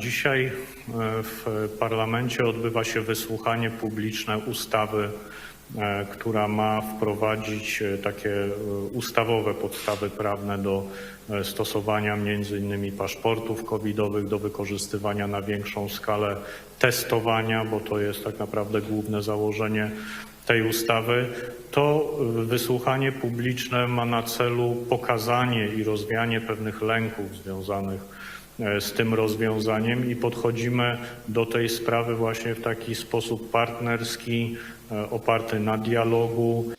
Dzisiaj e, w parlamencie odbywa się wysłuchanie publiczne ustawy która ma wprowadzić e, takie e, ustawowe podstawy prawne do e, stosowania między innymi paszportów covidowych, do wykorzystywania na większą skalę testowania, bo to jest tak naprawdę główne założenie tej ustawy, to wysłuchanie publiczne ma na celu pokazanie i rozwianie pewnych lęków związanych e, z tym rozwiązaniem i podchodzimy do tej sprawy właśnie w taki sposób partnerski, e, oparty na dialogu.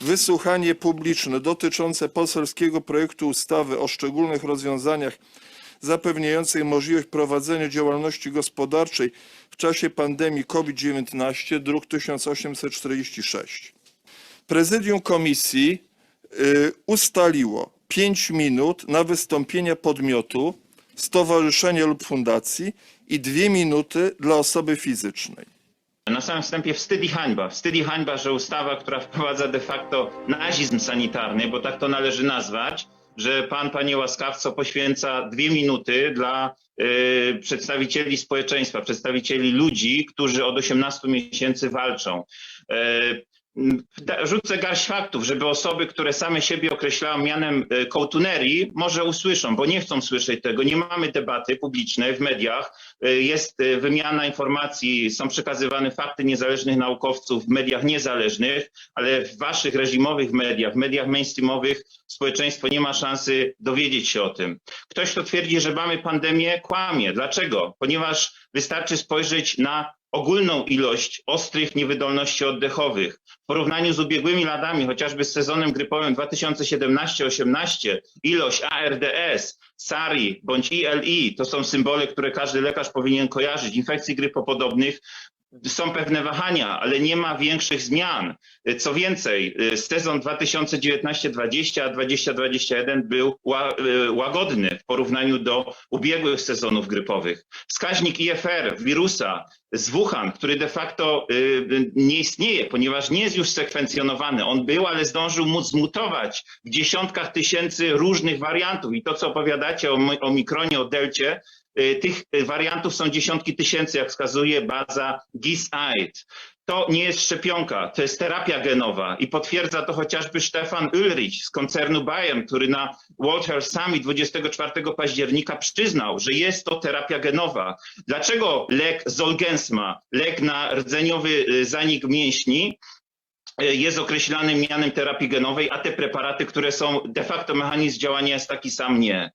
Wysłuchanie publiczne dotyczące poselskiego projektu ustawy o szczególnych rozwiązaniach zapewniających możliwość prowadzenia działalności gospodarczej w czasie pandemii COVID-19, druk 1846. Prezydium komisji y, ustaliło 5 minut na wystąpienia podmiotu, stowarzyszenia lub fundacji i 2 minuty dla osoby fizycznej. Na samym wstępie wstyd i hańba. Wstyd i hańba, że ustawa, która wprowadza de facto nazizm sanitarny, bo tak to należy nazwać, że pan, panie łaskawco, poświęca dwie minuty dla y, przedstawicieli społeczeństwa, przedstawicieli ludzi, którzy od 18 miesięcy walczą. Y, Rzucę garść faktów, żeby osoby, które same siebie określają mianem e, kołtunerii, może usłyszą, bo nie chcą słyszeć tego. Nie mamy debaty publicznej w mediach. E, Jest e, wymiana informacji, są przekazywane fakty niezależnych naukowców w mediach niezależnych, ale w waszych reżimowych mediach, w mediach mainstreamowych społeczeństwo nie ma szansy dowiedzieć się o tym. Ktoś, kto twierdzi, że mamy pandemię, kłamie. Dlaczego? Ponieważ wystarczy spojrzeć na ogólną ilość ostrych niewydolności oddechowych. W porównaniu z ubiegłymi latami, chociażby z sezonem grypowym 2017-18, ilość ARDS, SARI bądź ILI to są symbole, które każdy lekarz powinien kojarzyć, infekcji grypopodobnych. Są pewne wahania, ale nie ma większych zmian. Co więcej, sezon 2019-20, a 2021 był ła- łagodny w porównaniu do ubiegłych sezonów grypowych. Wskaźnik IFR wirusa z Wuhan, który de facto y, nie istnieje, ponieważ nie jest już sekwencjonowany. On był, ale zdążył móc zmutować w dziesiątkach tysięcy różnych wariantów. I to, co opowiadacie o mi- o delcie, tych y, wariantów są dziesiątki tysięcy, jak wskazuje baza GIS-AID. To nie jest szczepionka, to jest terapia genowa i potwierdza to chociażby Stefan Ulrich z koncernu Bayern, który na World Health Summit 24 października przyznał, że jest to terapia genowa. Dlaczego lek Zolgensma, lek na rdzeniowy y, zanik mięśni, y, jest określany mianem terapii genowej, a te preparaty, które są de facto mechanizm działania jest taki sam nie.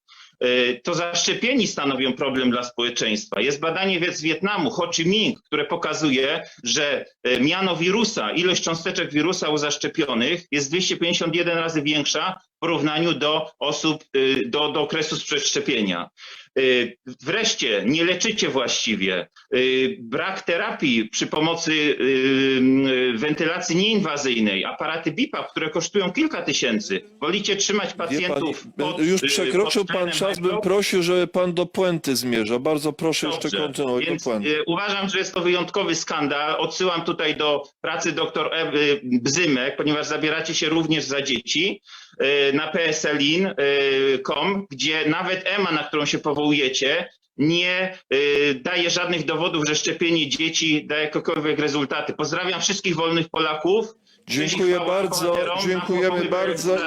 Y, To zaszczepieni stanowią problem dla społeczeństwa. Jest badanie z Wietnamu, Ho Chi Minh, które pokazuje, że y, miano wirusa, ilość cząsteczek wirusa u zaszczepionych jest 251 razy większa porównaniu do osób, y, do, do okresu sprzed szczepienia. Y, Wreszcie nie leczycie właściwie. Y, Brak terapii przy pomocy wentylacji nieinwazyjnej, aparaty BIPAP, które kosztują kilka tysięcy. Wolicie trzymać Wie pani, pacjentów pod, już przekroczył pod pan czas, bym prosił, żeby pan do puenty zmierzał. Bardzo proszę jeszcze Dobrze, kontynuować do puenty. uważam, że jest to wyjątkowy skandal. Odsyłam tutaj do pracy dr Ewy Bzymek, ponieważ zabieracie się również za dzieci na pslin.com, gdzie nawet EMA, na którą się powołujecie, nie y, daje żadnych dowodów, że szczepienie dzieci daje jakiekolwiek rezultaty. Pozdrawiam wszystkich wolnych Polaków. Dziękuję bardzo, dziękujemy bardzo.